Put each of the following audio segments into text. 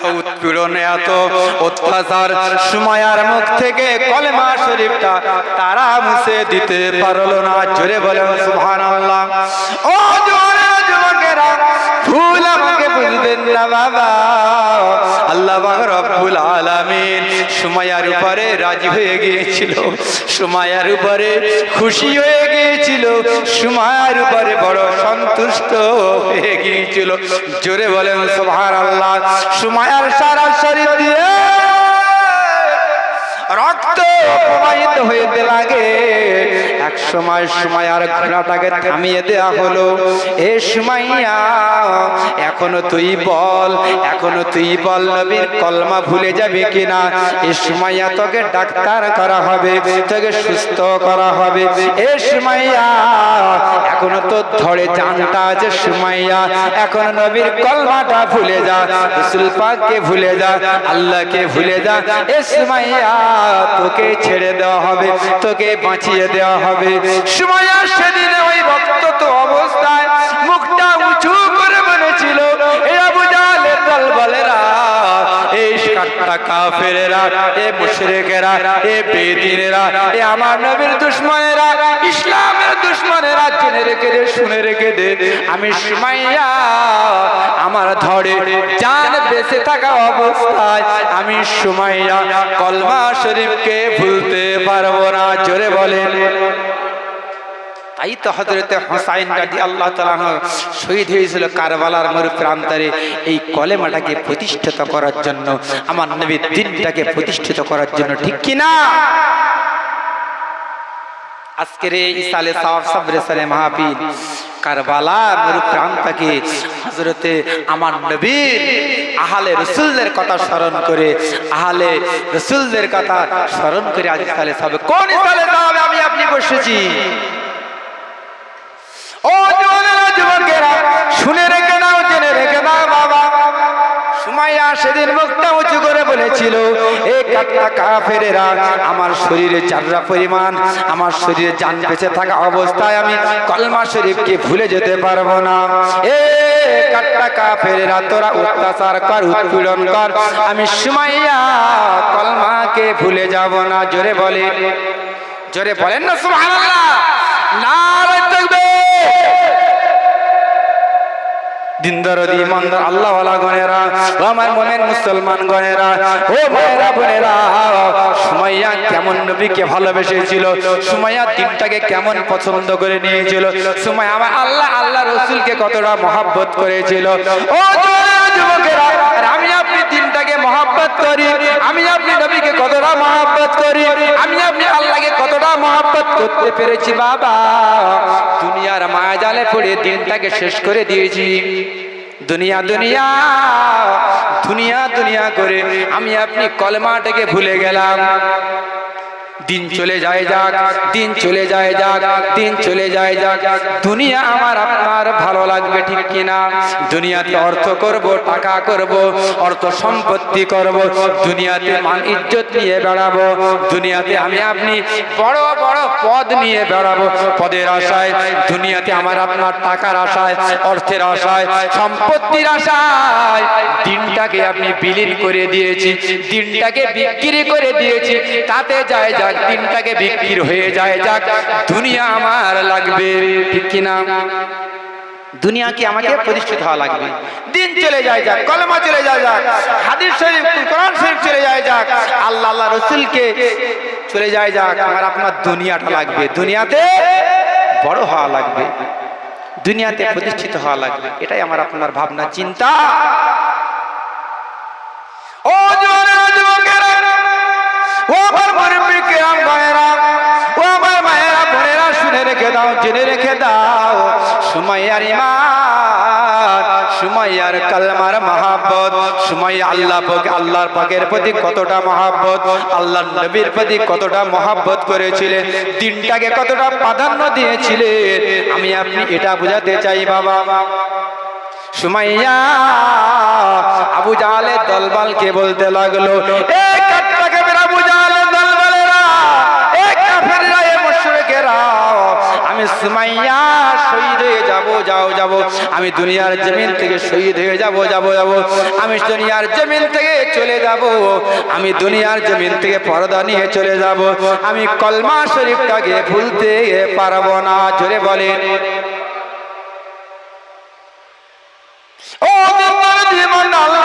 এত উৎপীড়ন, এত অত্যাচার, সুমায়ার মুখ থেকে কলেমা শরীফটা তারা মুছে দিতে পারল না। জোরে বলেন সুহান আল্লাহ ও যুবকেরা ভুল আমাকে বুঝবেন না বাবা। আল্লাহ রব্বুল আলামিন সুমায়ার উপরে রাজি হয়ে গিয়েছিল। সুমায়ার উপরে খুশি হয়ে গিয়েছিল। সুমায়ার উপরে বড় সন্তুষ্ট হয়ে গিয়েছিল। জোরে বলেন, সুবহানাল্লাহ। সুমায়ার সারা শরীর দিয়ে প্রবাহিত হইতে লাগে। এক সময় সময় আর ঘোড়াটাকে থামিয়ে দেয়া হলো। এ সুমাইয়া এখনও তুই বল, এখনও তুই বল, নবীর কলমা ভুলে যাবে কিনা? এ সুমাইয়া তোকে ডাক্তার করা হবে, তোকে সুস্থ করা হবে। এ সুমাইয়া এখনও তোর ধরে জানটা আছে সুমাইয়া এখন নবীর কলমাটা ভুলে যা, রসুল পাককে ভুলে যা, আল্লাহকে ভুলে যা। এ সুমাইয়া তোকে ছেড়ে দেওয়া হবে তোকে বাঁচিয়ে দেওয়া হবে। সময় সেদিনে ওই ভক্ত তো কাফেরেরা, এ মুশরিকেরা, এ বেদিনেরা, এ আমার নবীর দুশমনেরা, ইসলামের দুশমনেরা জেনে রেখে দে, শুনে রেখে দে। আমি সুমাইয়া আমার ধরে জান বেঁচে থাকা অবস্থায় আমি সুমাইয়া কলমা শরীফকে ভুলতে পারব না। জোরে বলেন। তাই তো হজরতে হোসাইন রাজি আল্লাহ তালান শহীদ হয়েছিল কারবালার মরু প্রান্তরে এই কলেমাটাকে প্রতিষ্ঠিত করার জন্য, আমার নবীর দিনটাকে প্রতিষ্ঠিত করার জন্য, ঠিক কিনা? আজকের এই ইসালে সাহাব সাবরে সালে মাহফিল, কারবালা মরু প্রান্তকে হজরতে আমার নবীর আহালে রসুলদের কথা স্মরণ করে, আহালে রসুলদের কথা স্মরণ করে আজ ইসালে সাহেব কোন আমি আপনি বসেছি? শুনে রেখে জেনে রেখে নাও, বাবা। সুমাইয়া সেদিন উঁচু করে বলেছিল, এ আমার পরিমাণ, আমার শরীরে থাকা অবস্থায় আমি কলমা শরীফকে ভুলে যেতে পারব না। এ কাটটা তোরা অত্যাচার কর, উৎপীড়ন কর, আমি সুমাইয়া কলমাকে ভুলে যাব না। জোরে বলে। জোরে বলেন না, সুবহানাল্লাহ। নারায়ে দিনদারদি, ইমানদার আল্লাহ ওয়ালা গনেরা ও আমার মোমেন মুসলমান গনেরা ও মায়েরা বোনেরা, সুমাইয়া কেমন নবীকে ভালোবেসেছিল, সুমাইয়া দিনটাকে কেমন পছন্দ করে নিয়েছিল, সুমাইয়া আমার আল্লাহ আল্লাহ রসুলকে কতটা মহাব্বত করেছিল। ও যুবকেরা দিনটাকে মহাব্বত করি। আমি আপনি নবীকে কতটা মহাব্বত করি। আমি আপনি আল্লাহকে কতটা মহাব্বত করতে পেরেছি বাবা। দুনিয়ার মায়া জালে পড়ে দিনটাকে শেষ করে দিয়েছি। দুনিয়া দুনিয়া দুনিয়া দুনিয়া করে আমি আপনি কলমাটাকে ভুলে গেলাম। দিন চলে যায় যাক, দিন চলে যায় যাক, দিন চলে যায় যাক। দুনিয়া আমার আপনার ভালো লাগবে ঠিক কিনা? দুনিয়াতে অর্থ করব, টাকা করব, অর্থ সম্পত্তি করব, দুনিয়াতে মান ইজ্জত নিয়ে বেড়াবো, দুনিয়াতে আমি আপনি বড় বড় পদ নিয়ে বেড়াবো, পদের আশায়, দুনিয়াতে আমার আপনার টাকার আশায়, অর্থের আশায়, সম্পত্তির আশায়। দিনটাকে আপনি বিলীন করে দিয়েছি, দিনটাকে বিক্রি করে দিয়েছি, তাতে যায় যাক দিনটাকে বিক্রি হয়ে যায় যাক দুনিয়া আমার লাগবে ঠিক কিনা? দুনিয়া কি আমাকে প্রতিষ্ঠিত হওয়া লাগবে? দিন চলে যায় যাক কলমা চলে যায় যাক হাদিস শরীফ কোরআন শরীফ চলে যায় যাক আল্লাহ আল্লাহ রসুলকে চলে যায় যাক আমার আপনার দুনিয়াটা লাগবে দুনিয়াতে বড় হওয়া লাগবে দুনিয়াতে প্রতিষ্ঠিত হওয়া লাগবে এটাই আমার আপনার ভাবনা চিন্তা। ও রেখে দাও, জেনে রেখে দাও। মহাব্বত, সুমাইয়া আল্লাহ প্রতি কতটা নবীর প্রতি কতটা মহাব্বত করেছিলেন, দিনটাকে কতটা প্রাধান্য দিয়েছিলেন, আমি আপনি এটা বোঝাতে চাই বাবা। সুমাইয়া আবু জাহালের দলবালকে বলতে লাগল আমি সুমাইয়া শহীদ হয়ে যাব, যাও যাব আমি দুনিয়ার জমিন থেকে শহীদ হয়ে যাব যাব যাব। আমি দুনিয়ার জমিন থেকে চলে যাব। আমি দুনিয়ার জমিন থেকে পর্দা নিয়ে চলে যাব। আমি কলমা শরীফটাকে ভুলতে পারব না, জোরে বলেন। ও জীবন আল্লাহ।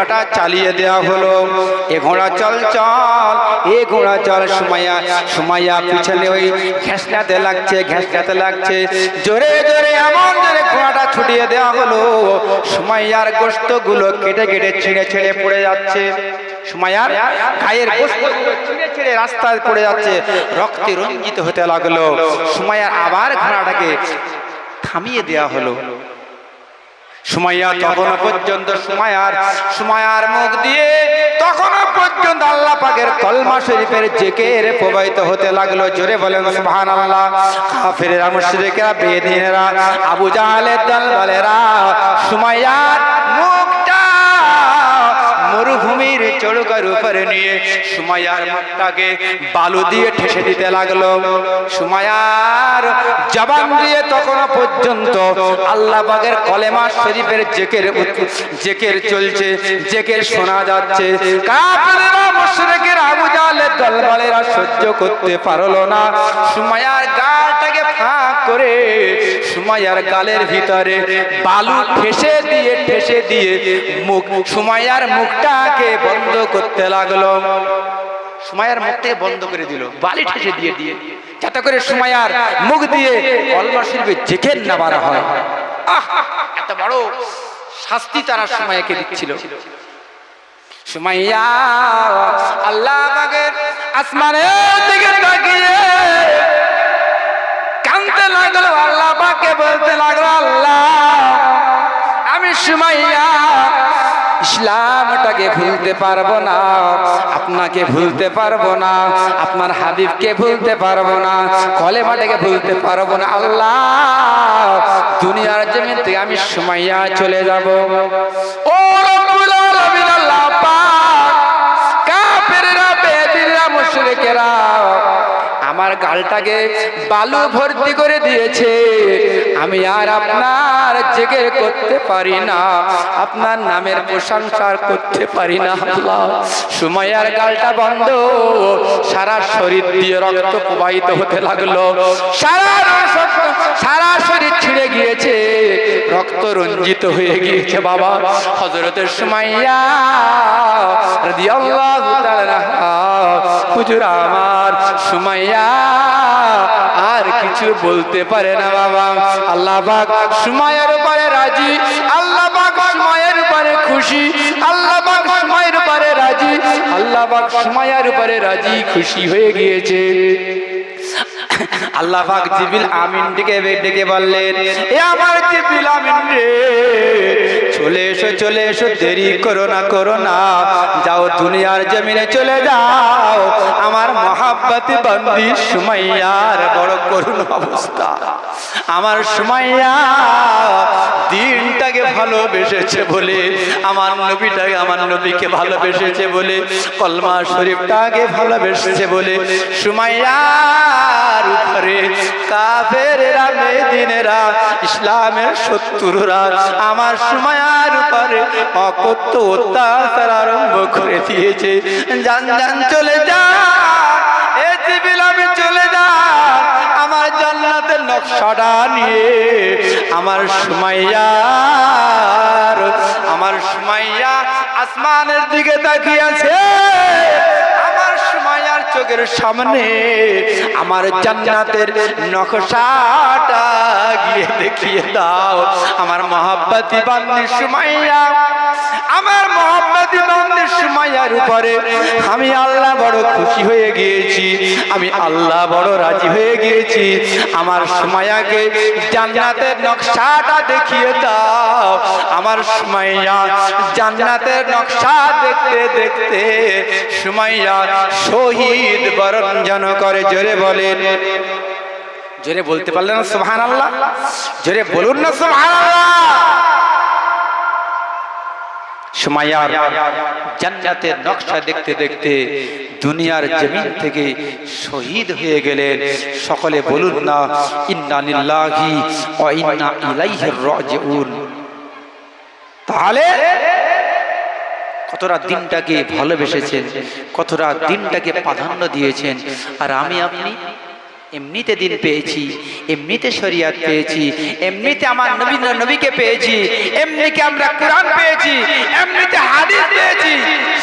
ঘোড়াটা চালিয়ে দেওয়া হলো। এ ঘোড়া চল চল, এ ঘোড়া চল, সুমাইয়া সুমাইয়া পিছনে ওই ঘেঁষলাতে লাগছে ঘেঁষলাতে লাগছে। জোরে জোরে, এমন জোরে ঘোড়াটা ছুটিয়ে দেওয়া হলো। সুমাইয়ার গোস্তগুলো কেটে কেটে, ছিঁড়ে ছিঁড়ে পড়ে যাচ্ছে। সুমাইয়ার গায়ের গোস্ত ছিঁড়ে ছিঁড়ে রাস্তায় পড়ে যাচ্ছে। রক্তে রঞ্জিত হতে লাগল। সুমাইয়ার আবার ঘোড়াটাকে থামিয়ে দেওয়া হলো। সুমাইয়া তখনও পর্যন্ত সুমায়ার সুমায়ার মুখ দিয়ে তখনো পর্যন্ত আল্লাহ পাকের কলমা শরীফের জেকের প্রবাহিত হতে লাগল। জোরে বলেন, সুবহানাল্লাহ। কাফিরেরা, মুশরিকেরা, বেদিনেরা, আবু জাহালের দল বলেরা সুমাইয়ার চড়কার উপরে নিয়ে সুমায়ার মুখটাকে বালু দিয়ে ঠেসে দিতে লাগল। সুমায়ার জবান দিয়ে তখনও পর্যন্ত আল্লাহ বাগের কলেমা শরীফের জেকের জেকের চলছে, জেকের শোনা যাচ্ছে। কাফেরেরা মুশরিকের আবু জাহলের দলবলেরা সহ্য করতে পারল না। সুমায়ার গালটাকে ফাঁক করে সুমায়ার গালের ভিতরে বালু ঠেসে দিয়ে ঠেসে দিয়ে মুখ সুমায়ার মুখটাকে বন্ধ করতে লাগল। সুমায়ার মুখটাকে বন্ধ করে দিল, বালি ঠেসে দিয়ে দিয়ে। যাতে করে সুমায়ার মুখ দিয়ে কলমা শরীফে জেখের না বাড়া হয়। আহ, এত বড় শাস্তি তারা সুমায়াকে দিচ্ছিল। সুমাইয়া আল্লাহ আসমানের দিকে তাকিয়ে বলতে লাগল, আল্লাহ, আমি সুমাইয়া ইসলামটাকে ভুলতে পারব না, আপনাকে ভুলতে পারব না, আপনার হাবিবকে ভুলতে পারব না, কলেমাটাকে ভুলতে পারব না, আল্লাহ, দুনিয়ার থেকে আমি সুমাইয়া চলে যাব। ও আমার গালটাকে বালু ভর্তি করে দিয়েছে। আমি আর আপনার জেগের করতে পারি না। আপনার নামের প্রশংসার করতে পারি না। আল্লাহ সময়ার গালটা বন্ধ। সারা শরীর দিয়ে রক্ত প্রবাহিত হতে লাগল। সারা সারা শরীর ছিঁড়ে গিয়েছে। রক্ত রঞ্জিত হয়ে গিয়েছে বাবা। হজরতের সুমাইয়া আমার, সুমাইয়া আর কিছু বলতে পারে না বাবা। আল্লাহ পাক সুমাইয়ার উপরে রাজি, আল্লাহ পাক সুমাইয়ার উপরে খুশি, আল্লাহ পাক সুমাইয়ার উপরে রাজি, আল্লাহ পাক সুমাইয়ার উপরে রাজি, খুশি হয়ে গিয়েছে। আল্লাহ পাক জিবিল আমিন ডেকে ডেকে বললেন, এ আমার জিবিল আমিন রে, চলে এসো চলে এসো, দেরি করো না করো না। যাও দুনিয়ার জমিনে চলে যাও। আমার মহাব্বতি বন্দি সুমাইয়ার বড় করুণ অবস্থা। আমার সুমাইয়া দিনটাকে ভালোবেসেছে বলে আমার নবীটাকে আমার নবীকে ভালোবেসেছে বলে কলমা শরীফটাকে ভালোবেসেছে বলে সুমাইয়ার উপরে কাফেরেরা মেদিনেরা ইসলামের শত্রুরা আমার সুমায়ার উপরে অকত্য অত্যাচার আরম্ভ করে দিয়েছে। জান জান চলে যা এ আমি চলে জান্নাতের নিয়ে আমার সুমাইয়ার আমার সুমাইয়া আসমানের দিকে তাকিয়ে আছে। আমার সুমাইয়ার চোখের সামনে আমার জান্নাতের নকশাটা গিয়ে দেখিয়ে দাও। আমার মহাব্বতি বান্দি সুমাইয়া। আমার মহাব্বতি বান্দি সুমাইয়ার উপরে আমি আল্লাহ বড় খুশি হয়ে গিয়েছি, আমি আল্লাহ বড় রাজি হয়ে গিয়েছি। আমার সুমাইয়াকে জান্নাতের নকশাটা দেখিয়ে দাও। আমার সুমাইয়া জান্নাতের নকশা দেখতে দেখতে সুমাইয়া শহীদ বরণ যেন করে, জোরে বলেন। জোরে বলতে পারলেন না সুবহান আল্লাহ জোরে বলুন না সুবহান আল্লাহ সুমাইয়ার জান্নাতের নকশা দেখতে দেখতে দুনিয়ার জমিন থেকে শহীদ হয়ে গেলেন। সকলে বলুন না, ইন্না লিল্লাহি ওয়া ইন্না ইলাইহি রাজিউন। তাহলে কতটা দিনটাকে ভালোবেসেছেন, কতটা দিনটাকে প্রাধান্য দিয়েছেন। আর আমি আপনি এমনিতে দিন পেয়েছি, এমনিতে শরিয়াত পেয়েছি, এমনিতে আমার নবী নবীকে পেয়েছি, এমনিতে আমরা কোরআন পেয়েছি, এমনিতে হাদিস পেয়েছি,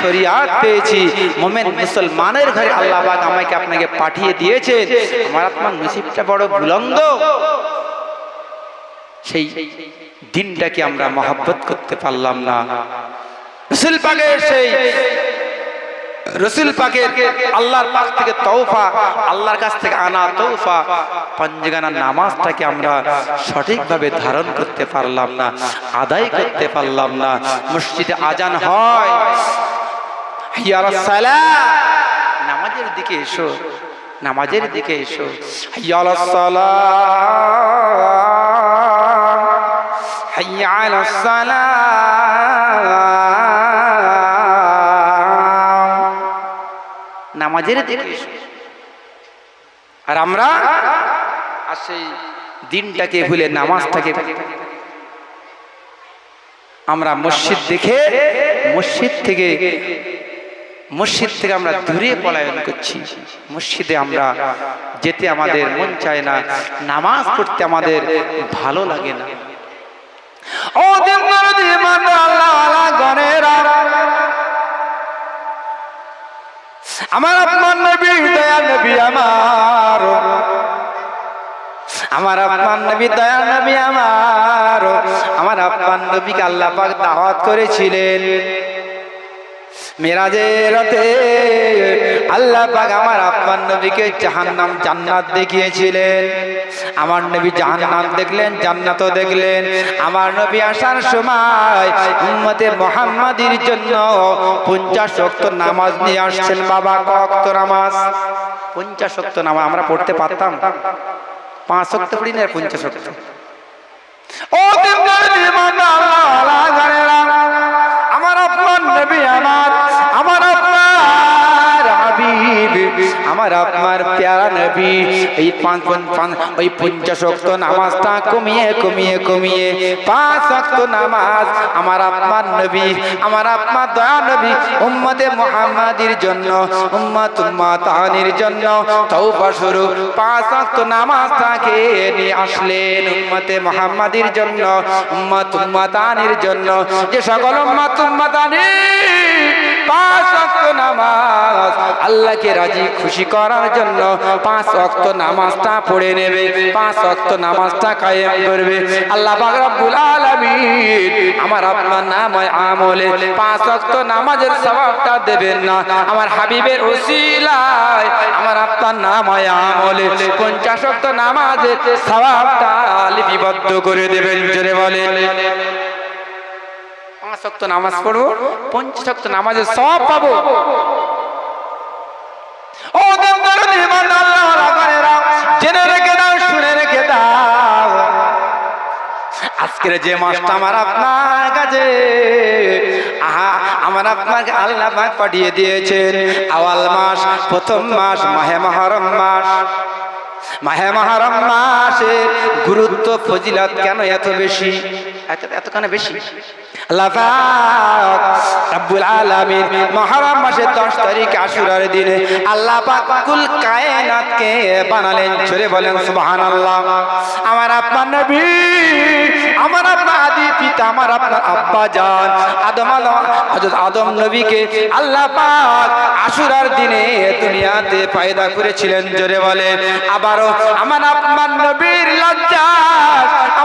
শরিয়াত পেয়েছি। মোমেন মুসলমানের ঘরে আল্লাহ পাক আমাকে আপনাকে পাঠিয়ে দিয়েছে আমার আপনার নসিবটা বড় বুলন্দ। সেই দিনটাকে আমরা মহাব্বত করতে পারলাম না। সেই রসুল পাকের আল্লাহর পাক থেকে তৌফা আল্লাহর কাছ থেকে আনা তৌফা পঞ্জগানা নামাজটাকে আমরা সঠিকভাবে ধারণ করতে পারলাম না, আদায় করতে পারলাম না, মসজিদে আজান হয়। নামাজের দিকে এসো, নামাজের দিকে এসো। হিয়া আলাস নামাজের দিকে আর আমরা সেই দিনটাকে ভুলে নামাজটাকে আমরা মসজিদ দেখে মসজিদ থেকে মসজিদ থেকে আমরা দূরে পলায়ন করছি। মসজিদে আমরা যেতে আমাদের মন চায় না, নামাজ পড়তে আমাদের ভালো লাগে না। ও দিন দরদি আমার আপনার নবী, দয়া নবী আমার। আমার আপনার নবী, দয়া নবী আমার। আমার আপনার নবীকে আল্লাহ পাক দাওয়াত করেছিলেন। মেরাজের রাতে আল্লাহ পাক আমার আপনার নবীকে জাহান্নাম জান্নাত দেখিয়েছিলেন। আমার নবী জাহান্নাম দেখলেন, জান্নাতও দেখলেন। আমার নবী আসার সময় উম্মতে মোহাম্মদির জন্য পঞ্চাশ ওয়াক্ত নামাজ নিয়ে আসছেন। বাবা কক্ত নামাজ? পঞ্চাশ ওয়াক্ত নামাজ, আমরা পড়তে পারতাম। পাঁচ ওয়াক্ত পড়ি না, পঞ্চাশ ওয়াক্ত? ও দেবদার আমার আপনার প্যারা নবী, এই পাঁচ ওই পঞ্চাশ অক্ত নামাজটা কমিয়ে কমিয়ে কমিয়ে পাঁচ অক্ত নামাজ আমার আপনার নবী, আমার আপনার দয়া নবী, উম্মতে মোহাম্মদির জন্য, উম্মত উম্মাতানির জন্য তৌবা শুরু। পাঁচ অক্ত নামাজটাকে নিয়ে আসলেন উম্মতে মোহাম্মদির জন্য, উম্মত উম্মাতানির জন্য, যে সকল উম্মত উম্মাতানি পাঁচ অক্ত নামাজ। আল্লাহকে রাজি, খুশি করার জন্য পাঁচ অক্ত নামাজটা পড়ে নেবে। পাঁচ অক্ত নামাজটা কায়েম করবে। আল্লাহ পাক রব্বুল আলামিন আমার আপনার নাম হয় আমলে। পাঁচ অক্ত নামাজের সওয়াবটা দেবেন না। আমার হাবিবের ওসিলায় আমার আপনার নাম হয় আমলে। পঞ্চাশ অক্ত নামাজের সওয়াবটা লিপিবদ্ধ করে দেবেন। জোরে বলে পাঁচ নামাজ পড়ব পঞ্চাশ নামাজের সব পাবো। ও জেনে রেখে দাও, শুনে রেখে দাও। আজকের যে মাসটা আমার আপনার কাছে, আহা, আমার আপনাকে আল্লাহ পাঠিয়ে দিয়েছেন। আওয়াল মাস, প্রথম মাস, মাহে মহরম মাস। মাহে মহরম মাসের গুরুত্ব, ফজিলত কেন এত বেশি? বেশি। আল্লাহ পাক রব্বুল আলামিন, মহরম মাসের 10 তারিখ আশুরার দিনে আল্লাহ বানালেন। বলেন, সুবহানাল্লাহ। আমার আপনার আমার আপনার আদি পিতা, আমার আপনার আব্বা জান, আদম আলম আদম নবীকে আল্লাহ পাক আশুরার দিনে দুনিয়াতে পয়দা করেছিলেন। জোরে বলে আবারও আমার আপনার নবীর লজ্জা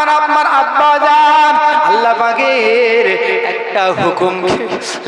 আমার আপনার আব্বা যান আল্লাহ পাকের একটা হুকুম।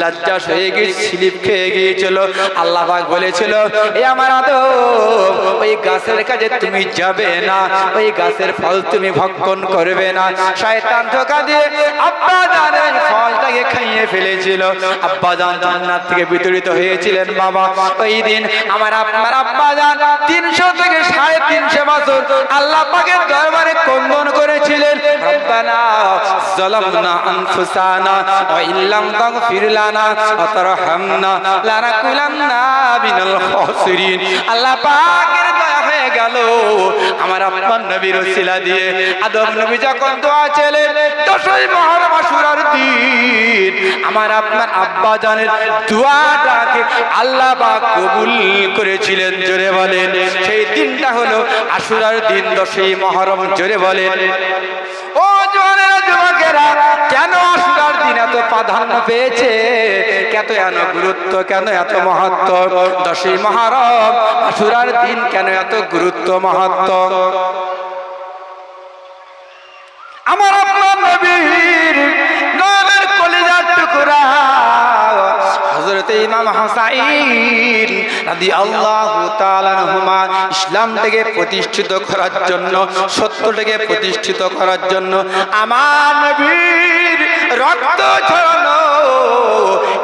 লজ্জাস হয়ে গিয়ে স্লিপ খেয়ে গিয়েছিল। আল্লাহ পাক বলেছিল, এ আমার আদম ওই গাছের কাছে তুমি যাবে না, ওই গাছের ফল তুমি ভক্ষণ করবে না। শয়তান ধোকা দিয়ে আব্বা জান ওই ফলটাকে খাইয়ে ফেলেছিল। আব্বা জান জান্নাত থেকে বিতরিত হয়েছিলেন বাবা। ওই দিন আমার আপনার আব্বা জান তিনশো থেকে সাড়ে তিনশো বছর আল্লাহ পাকের দরবারে কন্দন করেছিলেন। রব্বানা যালামনা আনফুসানা ইল্লাম তাগফির লানা ওয়া তারহামনা মিনাল খাসিরিন আল্লাহ পাকের দয়া হয়ে গেল। আমার আপনার নবীর ওসিলা দিয়ে আদম নবী যখন দোয়া ছিলেন দশই আশুরার দিন, আমার আপনার আব্বা জানের দোয়াটাকে আল্লাহ বা কবুল করেছিলেন, জোরে বলেন। সেই দিনটা হলো আশুরার দিন, দশই মহরম, জোরে বলেন। ও জোয়ানেরা, যুবকেরা, কেন এত প্রাধান্য পেয়েছে? কত এত গুরুত্ব, কেন এত মহত্ব? দশই মহরম, আশুরার দিন কেন এত গুরুত্ব, মহত্ব? আমার আপনার হযরত ইমাম হাসাইন রাদিয়াল্লাহু তাআলা আনহুমা ইসলামটাকে প্রতিষ্ঠিত করার জন্য সত্যটাকে প্রতিষ্ঠিত করার জন্য আমার নবীর রক্ত ঝরানো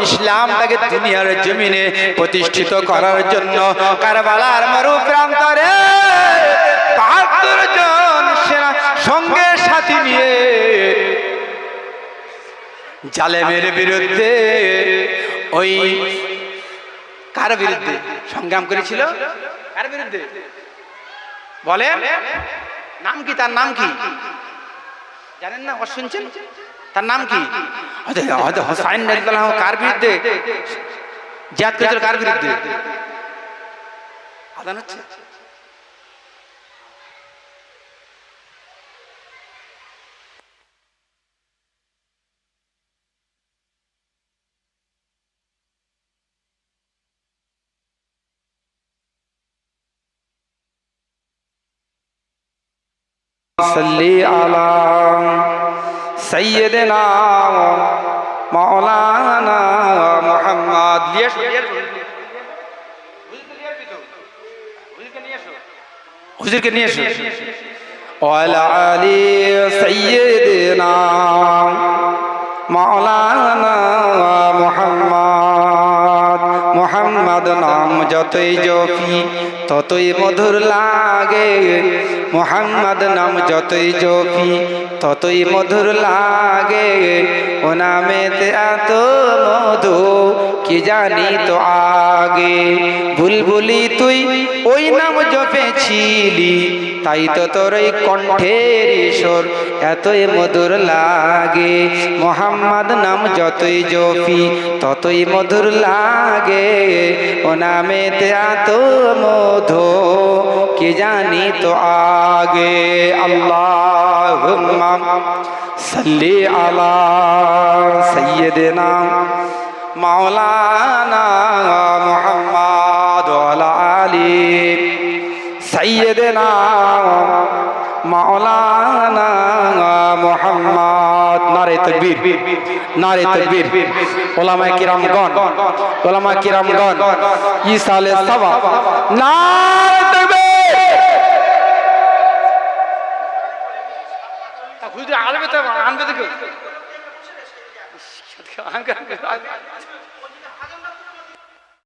ইসলামটাকে দুনিয়ার জমিনে প্রতিষ্ঠিত করার জন্য কারবালার মরু প্রান্তরে বাহাত্তর জন সেনা সঙ্গে সাথী নিয়ে জালেমের বিরুদ্ধে ওই কার বিরুদ্ধে? সংগ্রাম করেছিল? কার বিরুদ্ধে? বলেন। নাম কি? তার নাম কি? জানেন না? শুনছেন তার নাম কি? হয়তো হোসাইন কার বিরুদ্ধে? জিয়াদ করেছিল কার বিরুদ্ধে? আদান হচ্ছে? صلی علی سیدنا مولانا محمد হুজুরকে নিয়ে এসো ওয়ালা আলী সৈয়দনা মাওলানা মুহাম্মদ মুহাম্মদ নাম যতই জপি ততই মধুর লাগে মুহাম্মদ নাম যতই জপি, ততই মধুর লাগে। ও নামেতে এত মধু, কি জানি তো আগে। বুলবুলি তুই ওই নাম জপেছিলি, তাই তো তোর এই কণ্ঠের ঈশ্বর এতই মধুর লাগে। মোহাম্মদ নাম যতই জপি, ততই মধুর লাগে। ও নামেতে এত মধু, কি জানি তো আগে আল্লাহ সাল্লি আলা সৈয়দনা মাওলানা মুহাম্মদ আলী সৈয়দনা মাওলানা মুহাম্মদ। নারে তকবীর নারে তকবীর। ওলামায়ে কিরামগণ ওলামায়ে কিরামগণ ইসালে সাবা নারে তকবীর হুজুর আলবে তো আনবে দেখো